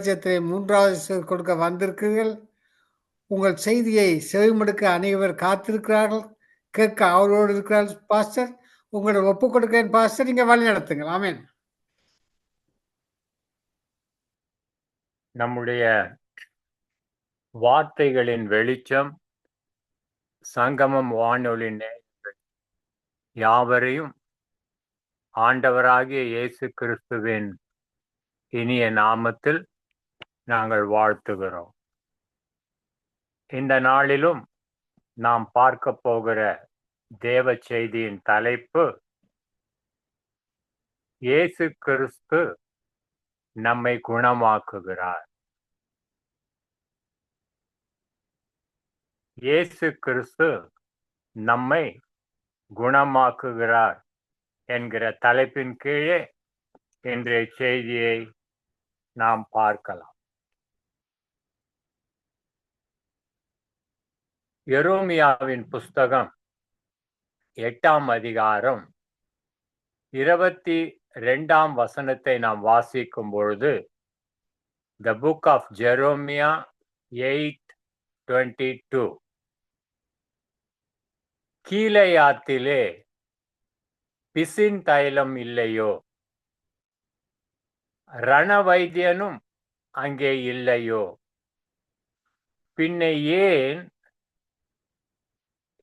ராஜ்யத்தை மூன்றாவது கொடுக்க வந்திருக்கிறீர்கள். உங்கள் செய்தியை செவிமடுக்க அனைவர் காத்திருக்கிறார்கள். கேட்க அவரோடு இருக்கிறார்கள் பாஸ்டர். உங்களை ஒப்பு கொடுக்கிறேன் பாஸ்டர். நீங்க வழி நடத்துங்கள். ஆமேன். நம்முடைய வார்த்தைகளின் வெளிச்சம் சங்கமம் வானொலி நேயர்கள் யாவரையும் ஆண்டவராகிய இயேசு கிறிஸ்துவின் இனிய நாமத்தில் நாங்கள் வாழ்த்துகிறோம். இந்த நாளிலும் நாம் பார்க்க போகிற தேவ செய்தியின் தலைப்பு இயேசு கிறிஸ்து நம்மை குணமாக்குகிறார். இயேசு கிறிஸ்து நம்மை குணமாக்குகிறார் என்கிற தலைப்பின் கீழே இன்றைய செய்தியை நாம் பார்க்கலாம். எரோமியாவின் புஸ்தகம் எட்டாம் அதிகாரம் இருபத்தி ரெண்டாம் வசனத்தை நாம் வாசிக்கும் பொழுது the book of Jeremiah eight twenty two கீழையாத்திலே பிசின் தைலம் இல்லையோ? ரணவைத்தியனும் அங்கே இல்லையோ? பின்ன ஏன்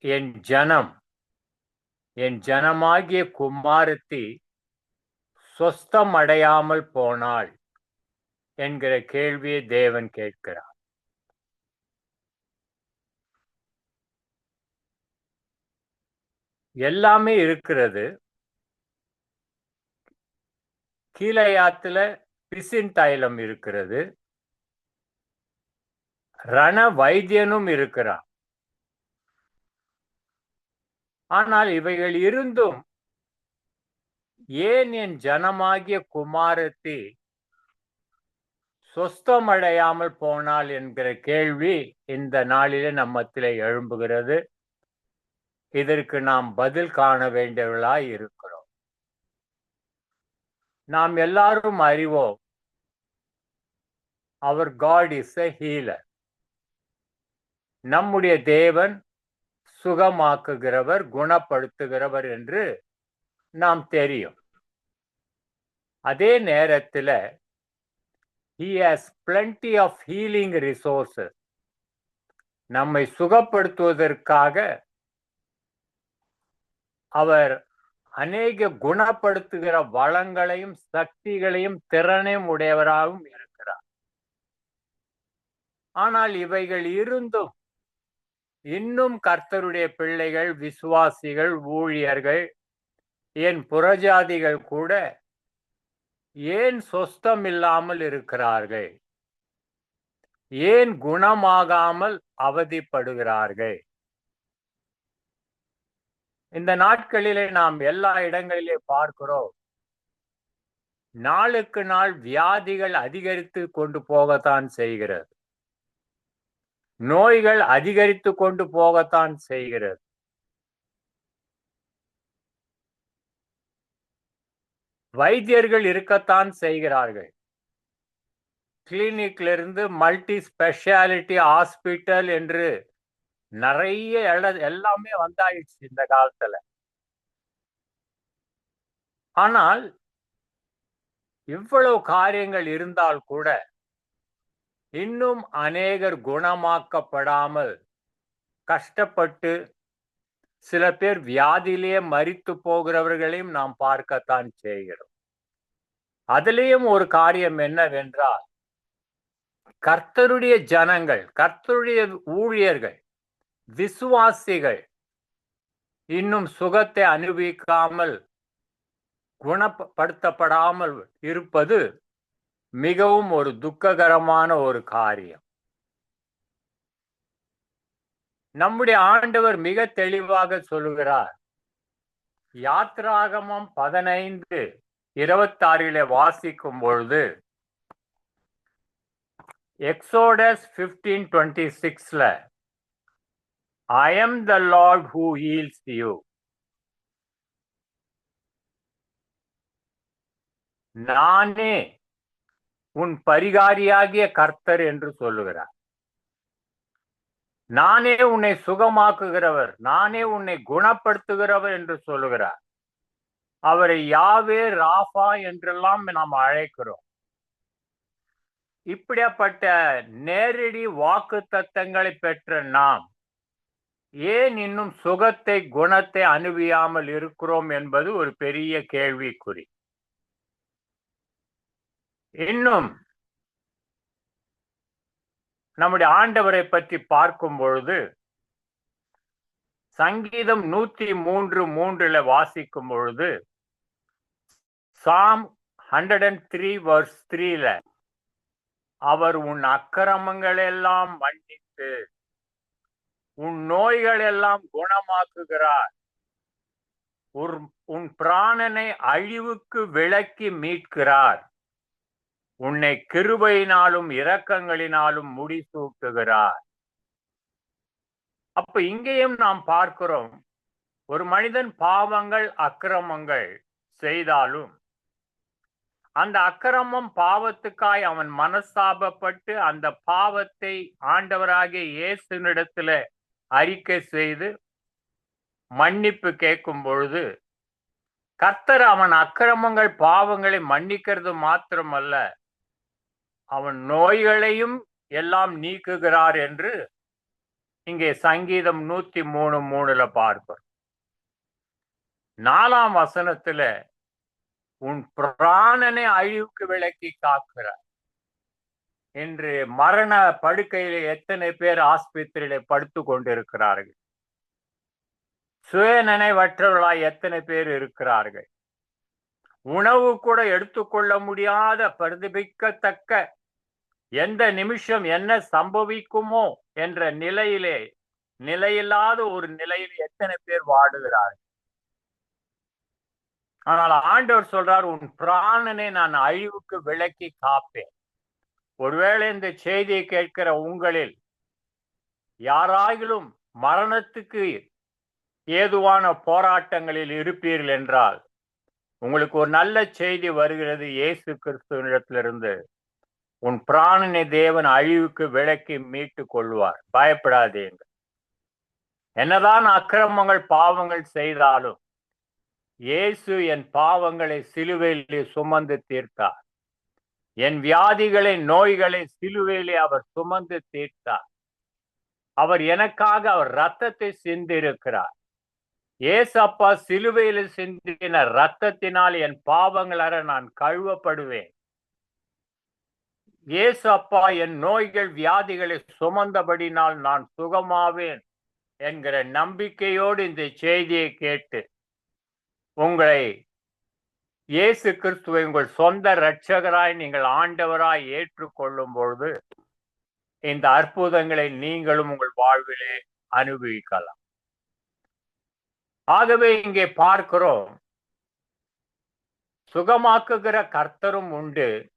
என் ஜனம் என் ஜனமாகிய குமாரத்தி சொஸ்தம் அடையாமல் போனாள் என்கிற கேள்வியை தேவன் கேட்கிறார். எல்லாமே இருக்கிறது. கீழையாத்துல பிசின் தைலம் இருக்கிறது. ரண வைத்தியனும் இருக்கிறான். ஆனால் இவைகள் இருந்தும் ஏன் என் ஜனமாகிய குமாரத்தி சொஸ்தமடையாமல் போனாள் என்கிற கேள்வி இந்த நாளிலே நம்மத்திலே எழும்புகிறது. இதற்கு நாம் பதில் காண வேண்டியவர்களாய் இருக்கிறோம். நாம் எல்லாரும் அறிவோம் அவர் காட் இஸ் எ ஹீலர் நம்முடைய தேவன் சுகமாக்குகிறவர் குணப்படுத்துகிறவர் என்று நாம் தெரியும். அதே நேரத்தில் he has plenty of healing resources நம்மை சுகப்படுத்துவதற்காக அவர் அநேக குணப்படுத்துகிற வளங்களையும் சக்திகளையும் திறனையும் உடையவராகவும் இருக்கிறார். ஆனால் இவைகள் இருந்தும் இன்னும் கர்த்தருடைய பிள்ளைகள் விசுவாசிகள் ஊழியர்கள் என் புறஜாதிகள் கூட ஏன் சொஸ்தம் இல்லாமல் இருக்கிறார்கள்? ஏன் குணமாகாமல் அவதிப்படுகிறார்கள்? இந்த நாட்களிலே நாம் எல்லா இடங்களிலே பார்க்கிறோம். நாளுக்கு நாள் வியாதிகள் அதிகரித்து கொண்டு போகத்தான் செய்கிறது. நோய்கள் அதிகரித்து கொண்டு போகத்தான் செய்கிறது. வைத்தியர்கள் இருக்கத்தான் செய்கிறார்கள். கிளினிக்ல இருந்து மல்டி ஸ்பெஷாலிட்டி ஹாஸ்பிட்டல் என்று நிறைய இட- எல்லாமே வந்தாயிடுச்சு இந்த காலத்துல. ஆனால் இவ்வளவு காரியங்கள் இருந்தால் கூட இன்னும் அநேகர் குணமாக்கப்படாமல் கஷ்டப்பட்டு சில பேர் வியாதியிலேயே மறித்து போகிறவர்களையும் நாம் பார்க்கத்தான் செய்கிறோம். அதுலேயும் ஒரு காரியம் என்னவென்றால் கர்த்தருடைய ஜனங்கள் கர்த்தருடைய ஊழியர்கள் விசுவாசிகள் இன்னும் சுகத்தை அனுபவிக்காமல் குணப்படுத்தப்படாமல் இருப்பது மிகவும் ஒரு துக்ககரமான ஒரு காரியம். நம்முடைய ஆண்டவர் மிக தெளிவாக சொல்லுகிறார். யாத்ராகமம் பதினைந்து இருபத்தாறிலே வாசிக்கும் பொழுது எக்ஸோடஸ் பிப்டீன் டுவெண்ட்டி சிக்ஸ்ல I am the Lord who heals you நானே உன் பரிகாரியாகிய கர்த்தர் என்று சொல்லுகிறார். நானே உன்னை சுகமாக்குகிறவர் நானே உன்னை குணப்படுத்துகிறவர் என்று சொல்லுகிறார். அவரை யாவே ராஃபா என்றெல்லாம் நாம் அழைக்கிறோம். இப்படியாப்பட்ட நேரடி வாக்கு தத்தங்களை பெற்ற நாம் ஏன் இன்னும் சுகத்தை குணத்தை அனுபவியாமல் இருக்கிறோம் என்பது ஒரு பெரிய கேள்விக்குறி. இன்னும் நம்முடைய ஆண்டவரை பற்றி பார்க்கும் பொழுது சங்கீதம் நூத்தி மூன்று மூன்றுல வாசிக்கும் பொழுது Psalm hundred and three verse த்ரீல அவர் உன் அக்கிரமங்கள் எல்லாம் மன்னித்து உன் நோய்கள் எல்லாம் குணமாக்குகிறார் உன் பிராணனை அழிவுக்கு விளக்கி மீட்கிறார். உன்னை கிருபையினாலும் இரக்கங்களினாலும் முடிசூட்டுகிறார். அப்ப இங்கேயும் நாம் பார்க்கிறோம் ஒரு மனிதன் பாவங்கள் அக்கிரமங்கள் செய்தாலும் அந்த அக்கிரமம் பாவத்துக்காய் அவன் மனஸ்தாபப்பட்டு அந்த பாவத்தை ஆண்டவராகிய இயேசுனிடத்துல அறிக்கை செய்து மன்னிப்பு கேட்கும் பொழுது கர்த்தர் அவன் அக்கிரமங்கள் பாவங்களை மன்னிக்கிறது மாத்திரமல்ல அவன் நோய்களையும் எல்லாம் நீக்குகிறார் என்று இங்கே சங்கீதம் நூத்தி மூணு மூணுல பார்க்கிறோம் நாலாம் வசனத்துல உன் பிராணனை அழிவுக்கு விளக்கி காக்கிறார் என்று மரண படுக்கையில எத்தனை பேர் ஆஸ்பத்திரியில படுத்து கொண்டிருக்கிறார்கள்? சுய நினைவற்றவர்களாய் எத்தனை பேர் இருக்கிறார்கள்? உணவு கூட எடுத்துக்கொள்ள முடியாத பிரதிபிக்கத்தக்க எந்த நிமிஷம் என்ன சம்பவிக்குமோ என்ற நிலையிலே நிலையில்லாத ஒரு நிலையில் எத்தனை பேர் வாடுகிறார்கள்? ஆனால் ஆண்டவர் சொல்றார் உன் பிராணனை நான் அழிவுக்கு விளக்கி காப்பேன். ஒருவேளை இந்த செய்தியை கேட்கிற உங்களில் யாராயிலும் மரணத்துக்கு ஏதுவான போராட்டங்களில் இருப்பீர்கள் என்றால் உங்களுக்கு ஒரு நல்ல செய்தி வருகிறது இயேசு கிறிஸ்துவனிடத்திலிருந்து. உன் பிராணனை தேவன் அழிவுக்கு விளக்கி மீட்டு கொள்வார். பயப்படாதீங்க என்னதான் அக்கிரமங்கள் பாவங்கள் செய்தாலும் இயேசு என் பாவங்களை சிலுவையிலே சுமந்து தீர்த்தார். என் வியாதிகளை நோய்களை சிலுவையிலே அவர் சுமந்து தீர்த்தார். அவர் எனக்காக அவர் ரத்தத்தை சிந்திருக்கிறார். ஏசப்பா சிலுவையில் சிந்தின ரத்தத்தினால் என் பாவங்களற நான் கழுவப்படுவேன். ஏசப்பா அப்பா என் நோய்கள் வியாதிகளை சுமந்தபடினால் நான் சுகமாவேன் என்கிற நம்பிக்கையோடு இந்த செய்தியை கேட்டு உங்களை இயேசு கிறிஸ்துவை உங்கள் சொந்த இரட்சகராய் நீங்கள் ஆண்டவராய் ஏற்றுக்கொள்ளும் பொழுது இந்த அற்புதங்களை நீங்களும் உங்கள் வாழ்விலே அனுபவிக்கலாம். ஆகவே இங்கே பார்க்கிறோம். சுகமாக்குகிற கர்த்தரும் உண்டு.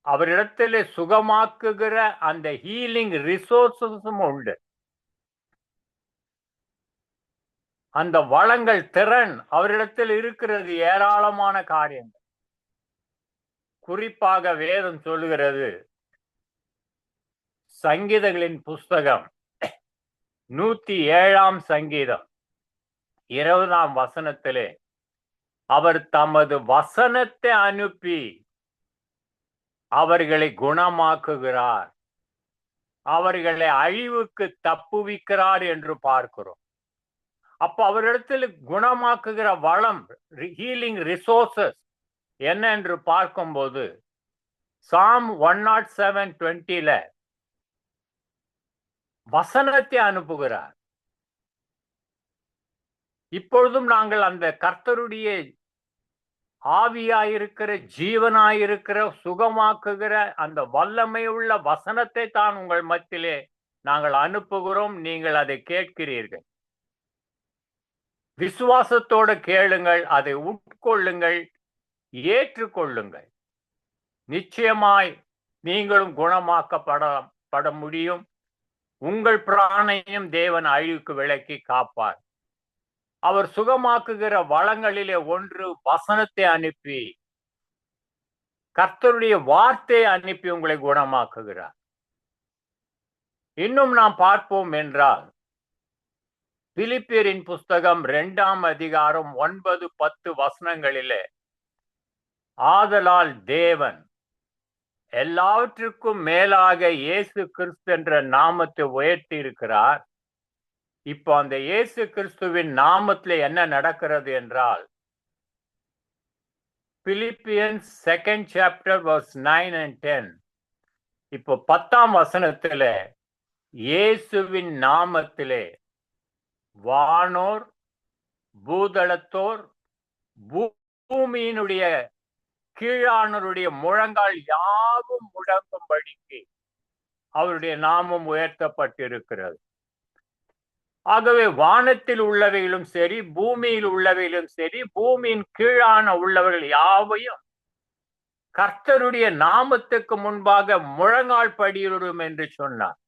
அவரிடத்தில் சுகமாக்குகிற அந்த ஹீலிங் ரிசோர்சஸும் உண்டு. அந்த வளங்கள் திறன் அவரிடத்தில் இருக்கிறது ஏராளமான காரியங்கள். குறிப்பாக வேதம் சொல்லுகிறது சங்கீதங்களின் புஸ்தகம். நூத்தி ஏழாம் சங்கீதம் இருபதாம் வசனத்திலே அவர் தமது வசனத்தை அனுப்பி அவர்களை குணமாக்குகிறார். அவர்களை அழிவுக்கு தப்புவிக்கிறார் என்று பார்க்கிறோம். அப்ப அவரிடத்தில் குணமாக்குகிற வளம் ஹீலிங் ரிசோர்சஸ் என்ன என்று பார்க்கும்போது சாம் ஒன் நாட் செவன் டுவெண்ட்டில வசனத்தை அனுப்புகிறார். இப்பொழுதும் நாங்கள் அந்த கர்த்தருடைய ஆவியாயிருக்கிற ஜீவனாயிருக்கிற சுகமாக்குகிற அந்த வல்லமை உள்ள வசனத்தை தான் உங்கள் மத்தியிலே நாங்கள் அனுப்புகிறோம். நீங்கள் அதை கேட்கிறீர்கள். விசுவாசத்தோடு கேளுங்கள் அதை உட்கொள்ளுங்கள் ஏற்றுக்கொள்ளுங்கள். நிச்சயமாய் நீங்களும் குணமாக்கப்பட பட முடியும். உங்கள் பிராணையும் தேவன் அழிவுக்கு விளக்கி காப்பார். அவர் சுகமாக்குகிற வளங்களிலே ஒன்று வசனத்தை அனுப்பி கர்த்தருடைய வார்த்தையை அனுப்பி உங்களை குணமாக்குகிறார். இன்னும் நாம் பார்ப்போம் என்றால் பிலிப்பியரின் புஸ்தகம் இரண்டாம் அதிகாரம் ஒன்பது பத்து வசனங்களிலே ஆதலால் தேவன் எல்லாவற்றுக்கும் மேலாக இயேசு கிறிஸ்து என்ற நாமத்தை உயர்த்தி இருக்கிறார் இப்போ அந்த இயேசு கிறிஸ்துவின் நாமத்தில் என்ன நடக்கிறது என்றால் Philippians second chapter verse nine and ten இப்போ பத்தாம் வசனத்தில் இயேசுவின் நாமத்திலே வானோர் பூதளத்தோர் பூமியினுடைய கீழானருடைய முழங்கால் யாவும் முழங்கும்படிக்கு அவருடைய நாமம் உயர்த்தப்பட்டிருக்கிறது. ஆகவே வானத்தில் உள்ளவைகளும் சரி பூமியில் உள்ளவைகளும் சரி பூமியின் கீழான உள்ளவர்கள் யாவையும் கர்த்தருடைய நாமத்துக்கு முன்பாக முழங்கால் படியிடும் என்று சொன்னார்.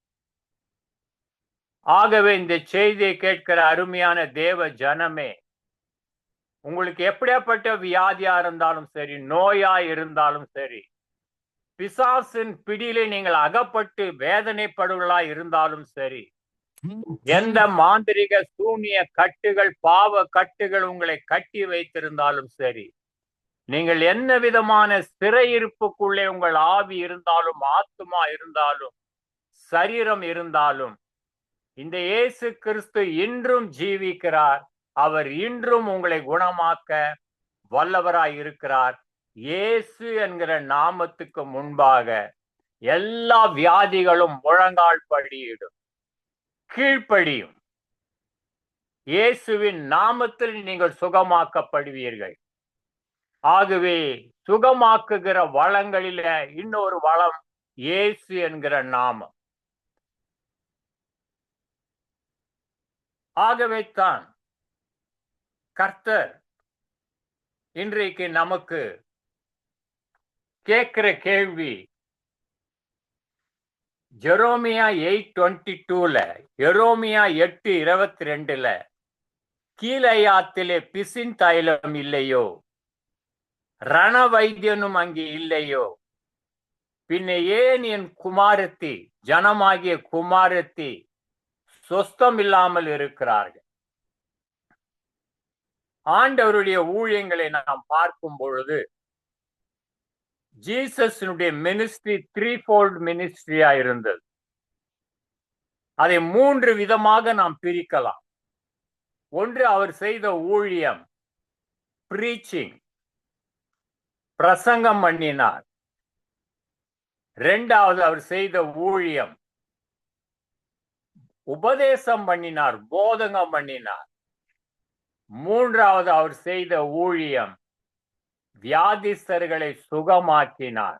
ஆகவே இந்த செய்தியை கேட்கிற அருமையான தேவ ஜனமே உங்களுக்கு எப்படியாப்பட்ட வியாதியா இருந்தாலும் சரி நோயா இருந்தாலும் சரி பிசாசின் பிடியிலே நீங்கள் அகப்பட்டு வேதனைப்படுவர்களா இருந்தாலும் சரி எந்த மாந்திரிக சூனிய கட்டுகள் பாவ கட்டுகள் உங்களை கட்டி வைத்திருந்தாலும் சரி நீங்கள் என்ன விதமான சிறையிருப்புக்குள்ளே உங்கள் ஆவி இருந்தாலும் ஆத்துமா இருந்தாலும் சரீரம் இருந்தாலும் இந்த இயேசு கிறிஸ்து இன்றும் ஜீவிக்கிறார். அவர் இன்றும் உங்களை குணமாக்க வல்லவராய் இருக்கிறார் இயேசு என்கிற நாமத்துக்கு முன்பாக எல்லா வியாதிகளும் முழங்கால் படியிடும் கீழ்ப்படியும். இயேசுவின் நாமத்தில் நீங்கள் சுகமாக்கப்படுவீர்கள். ஆகவே சுகமாக்குகிற வளங்களில இன்னொரு வளம் இயேசு என்கிற நாமம். ஆகவே தான் கர்த்தர் இன்றைக்கு நமக்கு கேட்கிற கேள்வி ஜெரோமியா எயிட் டுவெண்ட்டி டூல எரோமியா எட்டு இருபத்தி ரெண்டுல கீழையாத்திலே பிசின் தைலம் இல்லையோ? ரண வைத்தியனும் அங்கே இல்லையோ? பின்ன ஏன் என் குமாரத்தி ஜனமாகிய குமாரத்தி சொஸ்தம் இல்லாமல் இருக்கிறார்கள்? ஆண்டவருடைய ஊழியங்களை நாம் பார்க்கும் பொழுது ஜீசஸினுடைய மினிஸ்ட்ரி த்ரீ ஃபோல்ட் மினிஸ்ட்ரியா இருந்தது. அதை மூன்று விதமாக நாம் பிரிக்கலாம். ஒன்று அவர் செய்த ஊழியம் பிரீச்சிங் பிரசங்கம் பண்ணினார். இரண்டாவது அவர் செய்த ஊழியம் உபதேசம் பண்ணினார் போதகம் பண்ணினார். மூன்றாவது அவர் செய்த ஊழியம் வியாதிஸ்தர்களை சுகமாக்கினார்.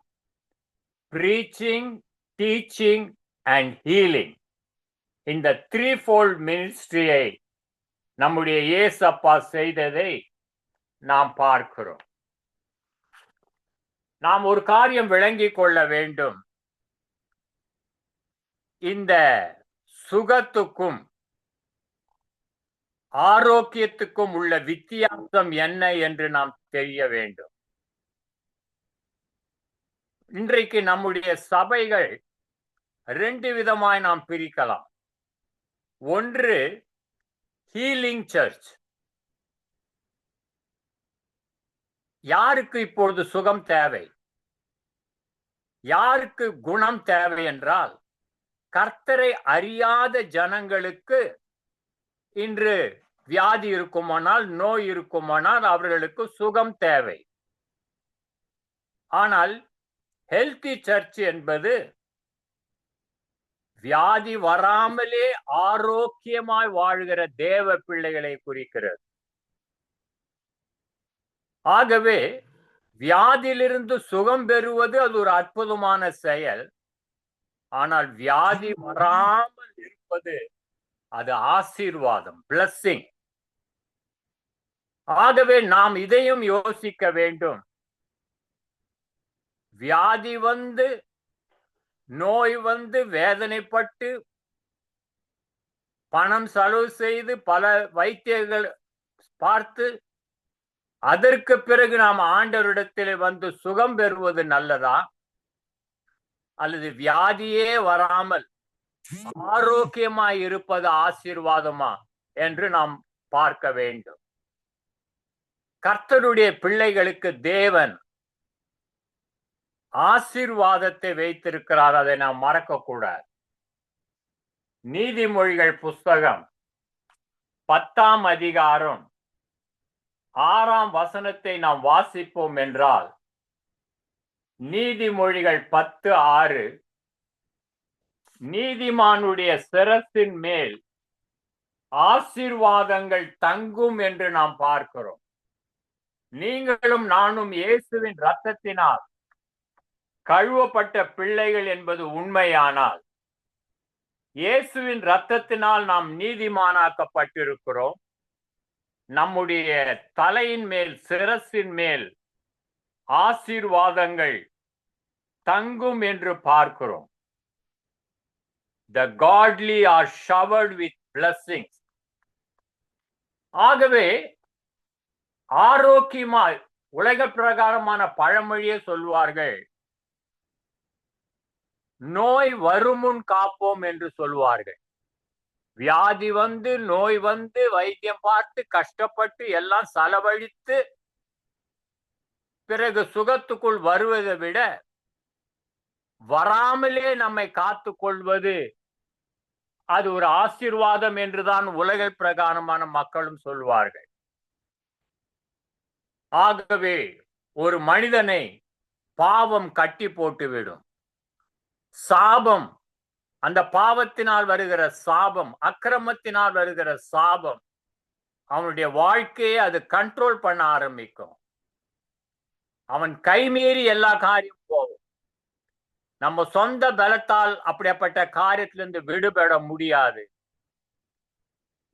ப்ரீச்சிங் டீச்சிங் அண்ட் ஹீலிங் இந்த த்ரீ ஃபோல்ட் மினிஸ்ட்ரியை நம்முடைய ஏசப்பா செய்ததை நாம் பார்க்கிறோம். நாம் ஒரு காரியம் விளங்கிக் கொள்ள வேண்டும். இந்த சுகத்துக்கும் ஆரோக்கியத்துக்கும் உள்ள வித்தியாசம் என்ன என்று நாம் தெரிய வேண்டும். இன்றைக்கு நம்முடைய சபைகள் ரெண்டு விதமாய் நாம் பிரிக்கலாம். ஒன்று ஹீலிங் சர்ச் யாருக்கு இப்பொழுது சுகம் தேவை? யாருக்கு குணம் தேவை என்றால் கர்த்தரை அறியாத ஜனங்களுக்கு இன்று வியாதி இருக்குமானால் நோய் இருக்குமானால் அவர்களுக்கு சுகம் தேவை. ஆனால் ஹெல்தி சர்ச் என்பது வியாதி வராமலே ஆரோக்கியமாய் வாழ்கிற தேவ பிள்ளைகளை குறிக்கிறது. ஆகவே வியாதியிலிருந்து சுகம் பெறுவது அது ஒரு அற்புதமான செயல். ஆனால் வியாதி வராமல் இருப்பது அது ஆசீர்வாதம் பிளஸ்ஸிங் ஆகவே நாம் இதையும் யோசிக்க வேண்டும். வியாதி வந்து நோய் வந்து வேதனைப்பட்டு பணம் செலவு செய்து பல வைத்தியர்கள் பார்த்து அதற்கு பிறகு நாம் ஆண்டவரிடத்தில் வந்து சுகம் பெறுவது நல்லதா? அல்லது வியாதியே வராமல் ஆரோக்கியமாய் இருப்பது ஆசீர்வாதமா? என்று நாம் பார்க்க வேண்டும். கர்த்தருடைய பிள்ளைகளுக்கு தேவன் ஆசீர்வாதத்தை வைத்திருக்கிறார். அதை நாம் மறக்கக்கூடாது. நீதிமொழிகள் புஸ்தகம் பத்தாம் அதிகாரம் ஆறாம் வசனத்தை நாம் வாசிப்போம் என்றால் நீதிமொழிகள் பத்து ஆறு நீதிமானுடைய சிரத்தின் மேல் ஆசீர்வாதங்கள் தங்கும் என்று நாம் பார்க்கிறோம். நீங்களும் நானும் இயேசுவின் ரத்தத்தினால் கழுவப்பட்ட பிள்ளைகள் என்பது உண்மையானால் இயேசுவின் ரத்தத்தினால் நாம் நீதிமானாக்கப்பட்டிருக்கிறோம். நம்முடைய தலையின் மேல் சிரசின் மேல் ஆசீர்வாதங்கள் தங்கும் என்று பார்க்கிறோம். The godly are showered with blessing ஆகவே ஆரோக்கியமாய் உலக பிரகாரமான பழமொழியை சொல்வார்கள். நோய் வருமுன் காப்போம் என்று சொல்வார்கள். வியாதி வந்து நோய் வந்து வைத்தியம் பார்த்து கஷ்டப்பட்டு எல்லாம் செலவழித்து பிறகு சுகத்துக்குள் வருவதை விட வராமலே நம்மை காத்து கொள்வது அது ஒரு ஆசீர்வாதம் என்றுதான் உலக பிரகாரமான மக்களும் சொல்வார்கள். ஆகவே ஒரு மனிதனை பாவம் கட்டி போட்டுவிடும். சாபம் அந்த பாவத்தினால் வருகிற சாபம் அக்கிரமத்தினால் வருகிற சாபம் அவனுடைய வாழ்க்கையை அது கண்ட்ரோல் பண்ண ஆரம்பிக்கும். அவன் கைமீறி எல்லா காரியம் போகும். நம்ம சொந்த பலத்தால் அப்படிப்பட்ட காரியத்திலிருந்து விடுபட முடியாது.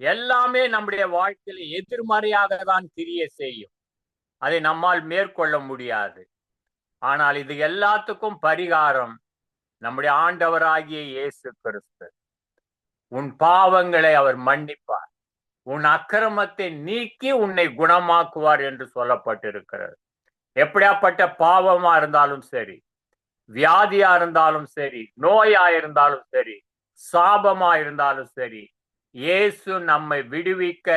எல்லாமே நம்முடைய வாழ்க்கையில எதிர்மறையாக தான் கிரிய செய்யும். அதை நம்மால் மேற்கொள்ள முடியாது. ஆனால் இது எல்லாத்துக்கும் பரிகாரம் நம்முடைய ஆண்டவராகிய இயேசு கிறிஸ்து. உன் பாவங்களை அவர் மன்னிப்பார். உன் அக்கிரமத்தை நீக்கி உன்னை குணமாக்குவார் என்று சொல்லப்பட்டிருக்கிறது. எப்படியாப்பட்ட பாவமா இருந்தாலும் சரி வியாதியா இருந்தாலும் சரி நோயா இருந்தாலும் சரி சாபமா இருந்தாலும் சரி இயேசு நம்மை விடுவிக்க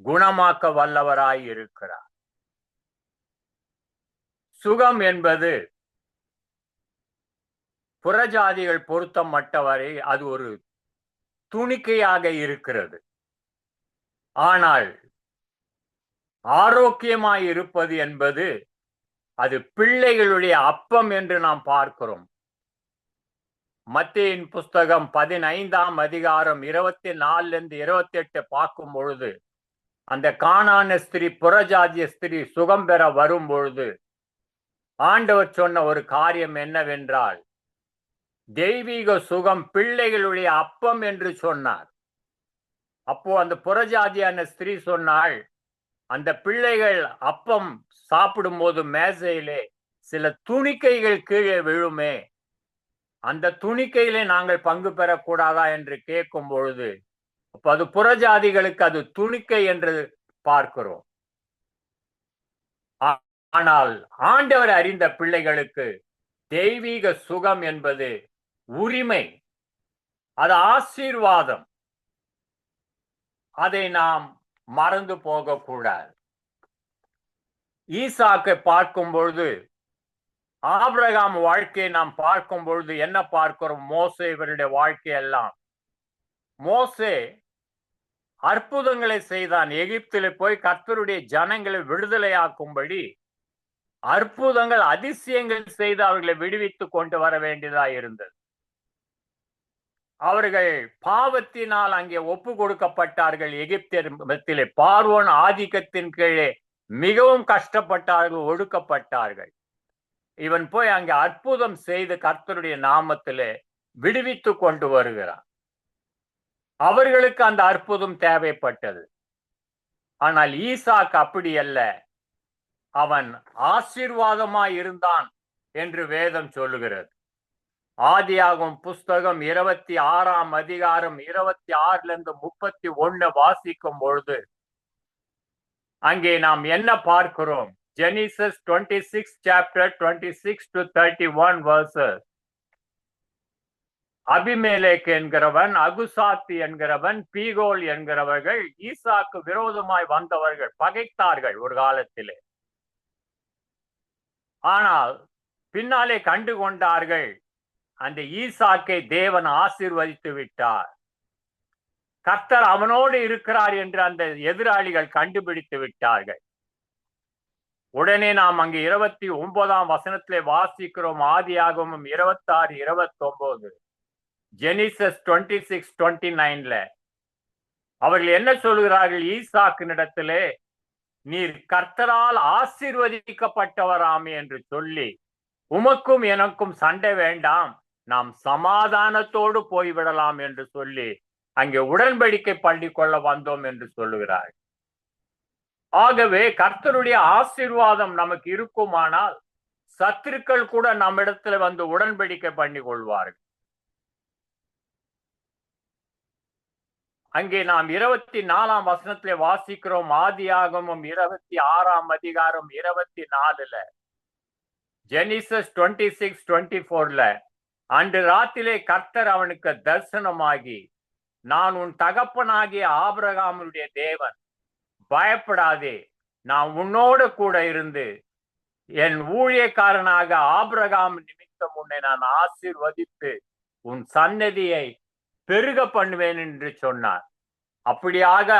குணமாக்க வல்லவராய் இருக்கிறார். சுகம் என்பது புறஜாதிகள் பொருத்தம் மட்டவரை அது ஒரு துணிக்கையாக இருக்கிறது. ஆனால் ஆரோக்கியமாய் இருப்பது என்பது அது பிள்ளைகளுடைய அப்பம் என்று நாம் பார்க்கிறோம். மத்தியின் புஸ்தகம் பதினைந்தாம் அதிகாரம் இருபத்தி நாலுல இருந்து இருபத்தி எட்டு பார்க்கும் பொழுது அந்த காணான ஸ்திரீ புறஜாதிய ஸ்திரீ சுகம் பெற வரும் பொழுது ஆண்டவர் சொன்ன ஒரு காரியம் என்னவென்றால் தெய்வீக சுகம் பிள்ளைகளுடைய அப்பம் என்று சொன்னார். அப்போ அந்த புறஜாதியான ஸ்திரீ சொன்னாள் அந்த பிள்ளைகள் அப்பம் சாப்பிடும்போது மேசையிலே சில துணிக்கைகள் கீழே விழுமே அந்த துணிக்கையிலே நாங்கள் பங்கு பெறக்கூடாதா என்று கேட்கும் பொழுது அப்ப அது புறஜாதிகளுக்கு அது துணிக்கை என்று பார்க்கிறோம். ஆனால் ஆண்டவர் அறிந்த பிள்ளைகளுக்கு தெய்வீக சுகம் என்பது உரிமை அது ஆசீர்வாதம். அதை நாம் மறந்து போகக்கூடாது. ஈசாக்கை பார்க்கும் பொழுது ஆபிரகாம் வாழ்க்கையை நாம் பார்க்கும் பொழுது என்ன பார்க்கிறோம்? மோசே இவருடைய வாழ்க்கையெல்லாம் மோசே அற்புதங்களை செய்தான். எகிப்தில் போய் கர்த்தருடைய ஜனங்களை விடுதலையாக்கும்படி அற்புதங்கள் அதிசயங்கள் செய்து அவர்களை விடுவித்து கொண்டு வர வேண்டியதா இருந்தது. அவர்கள் பாவத்தினால் அங்கே ஒப்பு கொடுக்கப்பட்டார்கள். எகிப்திலே பார்வோன் ஆதிக்கத்தின் கீழே மிகவும் கஷ்டப்பட்டார்கள் ஒடுக்கப்பட்டார்கள். இவன் போய் அங்கே அற்புதம் செய்து கர்த்தருடைய நாமத்திலே விடுவித்து கொண்டு வருகிறான். அவர்களுக்கு அந்த அற்புதம் தேவைப்பட்டது. ஆனால் ஈசாக் அப்படி அல்ல அவன் ஆசீர்வாதமாய் இருந்தான் என்று வேதம் சொல்லுகிறது. ஆதியாகும் புஸ்தகம் இருபத்தி ஆறாம் அதிகாரம் இருபத்தி ஆறுல இருந்து முப்பத்தி ஒன்னு வாசிக்கும் பொழுது அங்கே நாம் என்ன பார்க்கிறோம்? Genesis twenty six chapter twenty six to thirty one verses அபிமேலேக் என்கிறவன் அகுசாத்தி என்கிறவன் பீகோல் என்கிறவர்கள் ஈசாக்கு விரோதமாய் வந்தவர்கள் பகைத்தார்கள் ஒரு காலத்திலே. ஆனால் பின்னாலே கண்டு கொண்டார்கள். அந்த ஈசாக்கை தேவன் ஆசீர்வதித்து விட்டார். கர்த்தர் அவனோடு இருக்கிறார் என்று அந்த எதிராளிகள் கண்டுபிடித்து விட்டார்கள். உடனே நாம் அங்கு இருபத்தி ஒன்பதாம் வசனத்திலே வாசிக்கிறோம். ஆதியாகமும் இருபத்தாறு இருபத்தி ஒன்பது ஜெனிசஸ் டுவெண்ட்டி சிக்ஸ் டுவெண்ட்டி நைன்ல. அவர்கள் என்ன சொல்கிறார்கள்? ஈசாக்கினிடத்திலே நீர் கர்த்தரால் ஆசீர்வதிக்கப்பட்டவராமே என்று சொல்லி உமக்கும் எனக்கும் சண்டை வேண்டாம் நாம் சமாதானத்தோடு போய்விடலாம் என்று சொல்லி அங்கே உடன்படிக்கை பண்ணி கொள்ள வந்தோம் என்று சொல்லுகிறார். ஆகவே கர்த்தருடைய ஆசீர்வாதம் நமக்கு இருக்குமானால் சத்துருக்கள் கூட நம்மிடத்துல வந்து உடன்படிக்கை பண்ணி கொள்வார்கள். அங்கே நாம் இருபத்தி நாலாம் வசனத்துல வாசிக்கிறோம். ஆதியாகமும் இருபத்தி ஆறாம் அதிகாரம் இருபத்தி நாலுல ஜெனிசஸ் டுவெண்ட்டி சிக்ஸ் டுவெண்ட்டி ஃபோர்ல அன்று ராத்திலே கர்த்தர் அவனுக்கு தரிசனமாகி நான் உன் தகப்பனாகிய ஆபிரகாமனுடைய தேவன். பயப்படாதே. நான் உன்னோடு கூட இருந்து என் ஊழியக்காரனாக ஆபிரகாம் நிமித்தம் உன்னை நான் ஆசிர்வதித்து உன் சன்னதியை பெருக பண்ணுவேன் என்று சொன்னார். அப்படியாக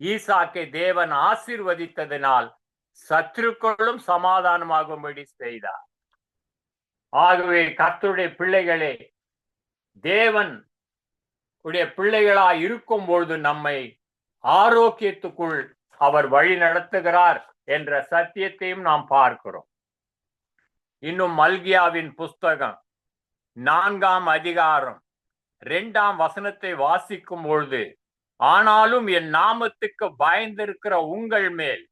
ஈசாக்கை தேவன் ஆசிர்வதித்ததினால் சத்துருக்களும் சமாதானமாகும்படி செய்தார். ஆகவே கர்த்தருடைய பிள்ளைகளே தேவன் உடைய பிள்ளைகளா இருக்கும் பொழுது நம்மை ஆரோக்கியத்துக்குள் அவர் வழி நடத்துகிறார் என்ற சத்தியத்தையும் நாம் பார்க்கிறோம். இன்னும் மல்கியாவின் புஸ்தகம் நான்காம் அதிகாரம் இரண்டாம் வசனத்தை வாசிக்கும் பொழுது ஆனாலும் என் நாமத்துக்கு பயந்திருக்கிற உங்கள் மேல்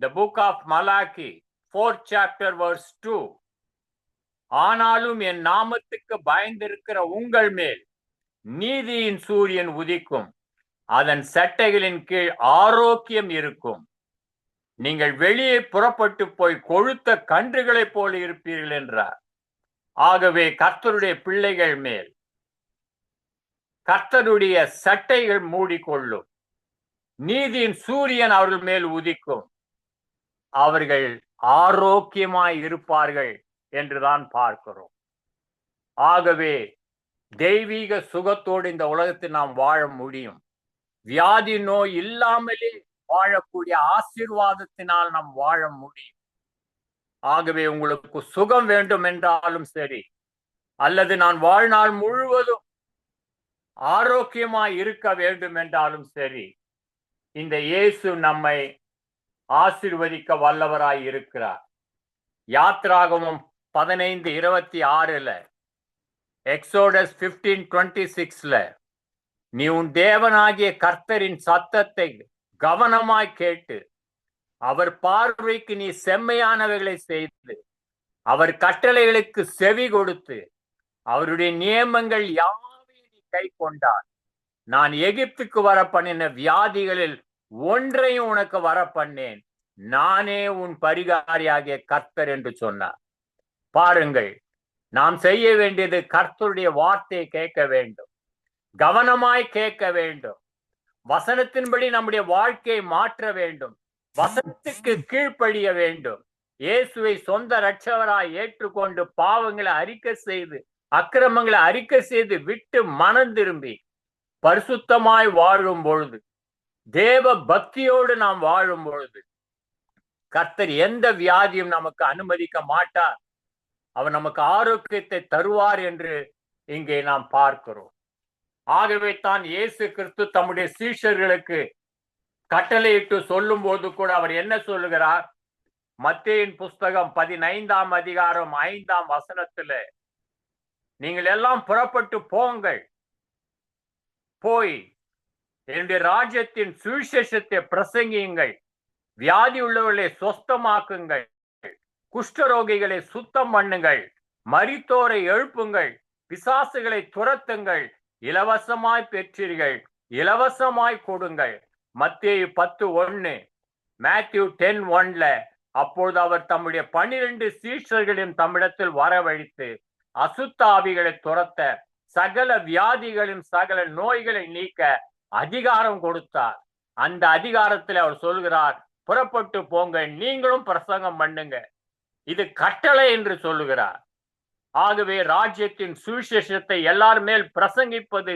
the book of Malachi fourth chapter verse two ஆனாலும் என் நாமத்துக்கு பயந்திருக்கிற உங்கள் மேல் நீதியின் சூரியன் உதிக்கும் அதன் சட்டைகளின் கீழ் ஆரோக்கியம் இருக்கும். நீங்கள் வெளியே புறப்பட்டு போய் கொழுத்த கன்றுகளைப் போல இருப்பீர்கள் என்றார். ஆகவே கர்த்தருடைய பிள்ளைகள் மேல் கர்த்தருடைய சட்டைகள் மூடிக்கொள்ளும். நீதியின் சூரியன் அவர்கள் மேல் உதிக்கும். அவர்கள் ஆரோக்கியமாய் இருப்பார்கள் என்றுதான் பார்க்கிறோம். ஆகவே தெய்வீக சுகத்தோடு இந்த உலகத்தில் நாம் வாழ முடியும். வியாதி நோய் இல்லாமலே வாழக்கூடிய ஆசீர்வாதத்தினால் நாம் வாழ முடியும். ஆகவே உங்களுக்கு சுகம் வேண்டும் என்றாலும் சரி அல்லது நான் வாழ்நாள் முழுவதும் ஆரோக்கியமாய் இருக்க வேண்டும் என்றாலும் சரி இந்த இயேசு நம்மை ஆசிர்வதிக்க வல்லவராய் இருக்கிறார். யாத்ராகமும் பதினைந்து இருபத்தி ஆறுல எக்ஸோடஸ் பிப்டீன் டுவெண்ட்டி சிக்ஸ்ல நீ உன் தேவனாகிய கர்த்தரின் சத்தத்தை கவனமாய் கேட்டு அவர் பார்வைக்கு நீ செம்மையானவைகளை செய்து அவர் கட்டளைகளுக்கு செவி கொடுத்து அவருடைய நியமங்கள் யார் கை கொண்டார் நான் எகிப்துக்கு வர பண்ணின வியாதிகளில் ஒன்றையும் உனக்கு வர பண்ணேன் நானே உன் பரிகாரியாகிய கர்த்தர் என்று சொன்னார். பாருங்கள் நாம் செய்ய வேண்டியது கர்த்தருடைய வார்த்தையை கேட்க வேண்டும். கவனமாய் கேட்க வேண்டும். வசனத்தின்படி நம்முடைய வாழ்க்கையை மாற்ற வேண்டும். வசனத்துக்கு கீழ்ப்படிய வேண்டும். இயேசுவை சொந்த ரட்சவராய் ஏற்றுக்கொண்டு பாவங்களை அறிக்கை செய்து அக்கிரமங்களை அறிக்கை செய்து விட்டு மனம் திரும்பி பரிசுத்தமாய் வாழும் பொழுது தேவ பக்தியோடு நாம் வாழும் பொழுது கர்த்தர் எந்த வியாதியும் நமக்கு அனுமதிக்க மாட்டார். அவர் நமக்கு ஆரோக்கியத்தை தருவார் என்று இங்கே நாம் பார்க்கிறோம். ஆகவே தான் இயேசு கிறிஸ்து தம்முடைய சீஷர்களுக்கு கட்டளையிட்டு சொல்லும் போது கூட அவர் என்ன சொல்லுகிறார்? மத்தேயின் புஸ்தகம் பதினைந்தாம் அதிகாரம் ஐந்தாம் வசனத்துல நீங்கள் எல்லாம் புறப்பட்டு போங்கள். போய் என்னுடைய ராஜ்யத்தின் சுவிசேஷத்தை பிரசங்கியுங்கள். வியாதி உள்ளவர்களை சொஸ்தமாக்குங்கள். குஷ்டரோகிகளை சுத்தம் பண்ணுங்கள். மரித்தோரை எழுப்புங்கள். பிசாசுகளை துரத்துங்கள். இலவசமாய் பெற்றீர்கள். இலவசமாய் கொடுங்கள். மத்திய பத்து ஒன்னு. மேத்யூ டென் ஒன்ல அப்பொழுது அவர் தம்முடைய பனிரெண்டு சீஷர்களையும் தம்மிடத்தில் வரவழைத்து அசுத்தாவிகளை துரத்த சகல வியாதிகளையும் சகல நோய்களை நீக்க அதிகாரம் கொடுத்தார். அந்த அதிகாரத்தில் அவர் சொல்கிறார் புறப்பட்டு போங்க நீங்களும் பிரசங்கம் பண்ணுங்க. இது கட்டளை என்று சொல்லுகிறார். ஆகவே ராஜ்யத்தின் சுவிசேஷத்தை எல்லார் மேல் பிரசங்கிப்பது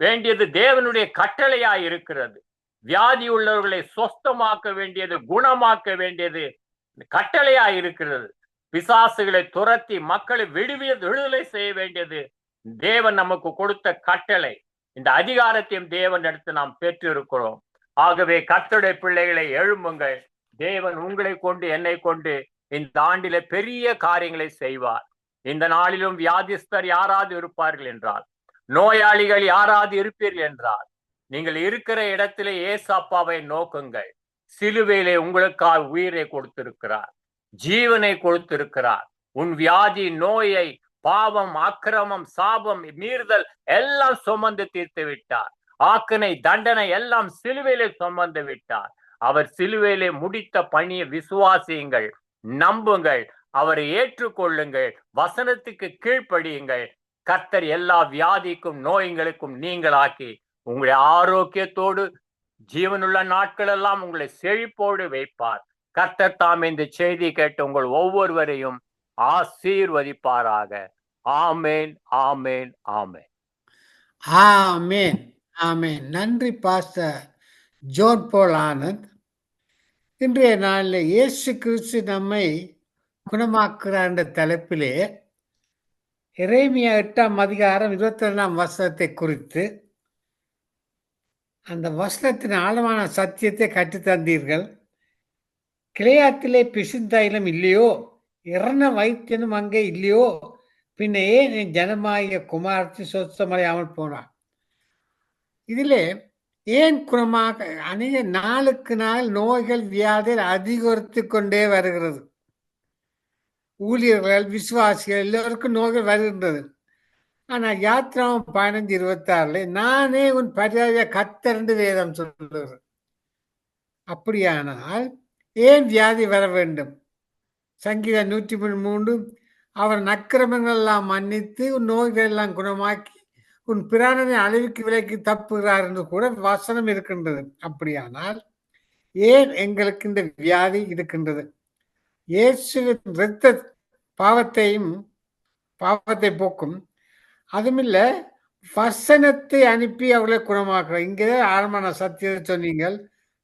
வேண்டியது தேவனுடைய கட்டளையாய் இருக்கிறது. வியாதி உள்ளவர்களை சொஸ்தமாக்க வேண்டியது குணமாக்க வேண்டியது கட்டளையாய் இருக்கிறது. பிசாசுகளை துரத்தி மக்களை விடுவிய விடுதலை செய்ய வேண்டியது தேவன் நமக்கு கொடுத்த கட்டளை. இந்த அதிகாரத்தையும் தேவன் எடுத்து நாம் பெற்றிருக்கிறோம். ஆகவே கத்தடை பிள்ளைகளை எழும்புங்கள். தேவன் உங்களை கொண்டு என்னை கொண்டு இந்த ஆண்டில பெரிய காரியங்களை செய்வார். இந்த நாளிலும் வியாதிஸ்தர் யாராவது இருப்பார்கள் என்றால் நோயாளிகள் யாராவது இருப்பீர்கள் என்றால் நீங்கள் இருக்கிற இடத்திலே ஏசாப்பாவை நோக்குங்கள். சிலுவையிலே உங்களுக்காக உயிரை கொடுத்திருக்கிறார். ஜீவனை கொடுத்திருக்கிறார். உன் வியாதி நோயை பாவம் அக்கிரமம் சாபம் மீறுதல் எல்லாம் சுமந்து தீர்த்து விட்டார். ஆக்கனை தண்டனை எல்லாம் சிலுவையிலே சுமந்து விட்டார். அவர் சிலுவையிலே முடித்த பணியை விசுவாசியுங்கள் நம்புங்கள் அவரை ஏற்றுக்கொள்ளுங்கள் வசனத்துக்கு கீழ்ப்படியுங்கள். கர்த்தர் எல்லா வியாதிக்கும் நோய்களுக்கும் நீங்களாக்கி உங்களுடைய ஆரோக்கியத்தோடு ஜீவனுள்ள நாட்கள் எல்லாம் உங்களை செழிப்போடு வைப்பார். கர்த்தர் தாம் இந்த செய்தி கேட்டு உங்கள் ஒவ்வொருவரையும் ஆசீர்வதிப்பாராக. ஆமேன் ஆமேன் ஆமேன். ஆமேன் ஆமேன். நன்றி பாஸ்டர் ஜோன்போல் ஆனந்த். இன்றைய நாளில் இயேசு கிறிஸ்து நம்மை குணமாக்குறார் என்ற தலைப்பிலே இறைமையா எட்டாம் அதிகாரம் இருபத்தி ரெண்டாம் வசனத்தை குறித்து அந்த வசனத்தின் ஆழமான சத்தியத்தை கற்றுத்தந்தீர்கள். கிளையாத்திலே பிசுந்தைலம் இல்லையோ? இறன வைத்தியனும் அங்கே இல்லையோ? பின்ன ஏன் என் ஜனமாகிய குமாரத்தை சொத்தமடையாமல் போனான் இதிலே ஏன் குணமாக? அநேக நாளுக்கு நாள் நோய்கள் வியாதிகள் அதிகரித்து கொண்டே வருகிறது. ஊழியர்கள் விசுவாசிகள் எல்லோருக்கும் நோய்கள் வருகின்றது. ஆனால் யாத்திராவும் பதினஞ்சு இருபத்தாறுல நானே உன் பரியாய கத்தரண்டு வேதம் சொல்லுகிறது அப்படியானால் ஏன் வியாதி வர வேண்டும்? சங்கீதம் நூற்றி மூணு மூன்று அவர் நக்கிரமங்கள் எல்லாம் மன்னித்து உன் நோய்கள் எல்லாம் குணமாக்கி உன் பிராணனை அழிவுக்கு விலைக்கு தப்புகிறார் என்று கூட வசனம் இருக்கின்றது. அப்படியானால் ஏன் எங்களுக்கு இந்த வியாதி இருக்கின்றது? இயேசுவின் இரத்த பாவத்தையும் பாவத்தை போக்கும். அதுமில்ல வசனத்தை அனுப்பி அவர்களை குணமாக்குறோம் இங்கே ஆழமான சத்தியத்தை சொன்னீங்கள்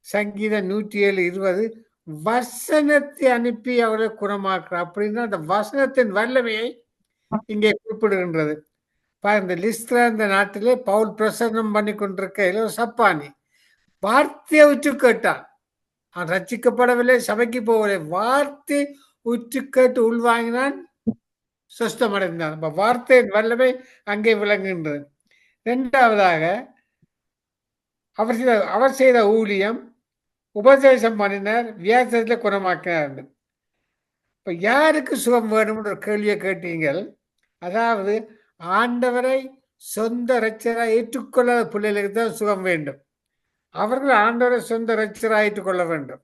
சங்கீதம் நூற்றி ஏழு இருபது வசனத்தை அனுப்பி அவரை குணமாக்குறார் அப்படின்னா அந்த வசனத்தின் வல்லமையை இங்கே குறிப்பிடுகின்றது. இந்த லிஸ்ட்ல இந்த நாட்டிலே பவுல் பிரசன்னம் பண்ணி கொண்டிருக்க சப்பானி. வார்த்தையை உற்று கேட்டான். அவன் ரச்சிக்கப்படவில்லை சபைக்கு போகவில்லை. வார்த்தை உற்று கேட்டு உள்வாங்கினான் சுஸ்தமடைந்தான் அப்ப வார்த்தையின் வல்லமை அங்கே விளங்குகின்றது. ரெண்டாவதாக அவர் செய்த அவர் செய்த ஊழியம் உபதேசம் பண்ணினார் வியாசத்தில் குணமாக்கினார். இப்போ யாருக்கு சுகம் வேணும்ன்ற ஒரு கேள்வியை கேட்டீங்கள் அதாவது ஆண்டவரை சொந்த ரச்சராக ஏற்றுக்கொள்ளாத பிள்ளைகளுக்கு தான் சுகம் வேண்டும். அவர்கள் ஆண்டவரை சொந்த ரச்சராக ஏற்றுக்கொள்ள வேண்டும்.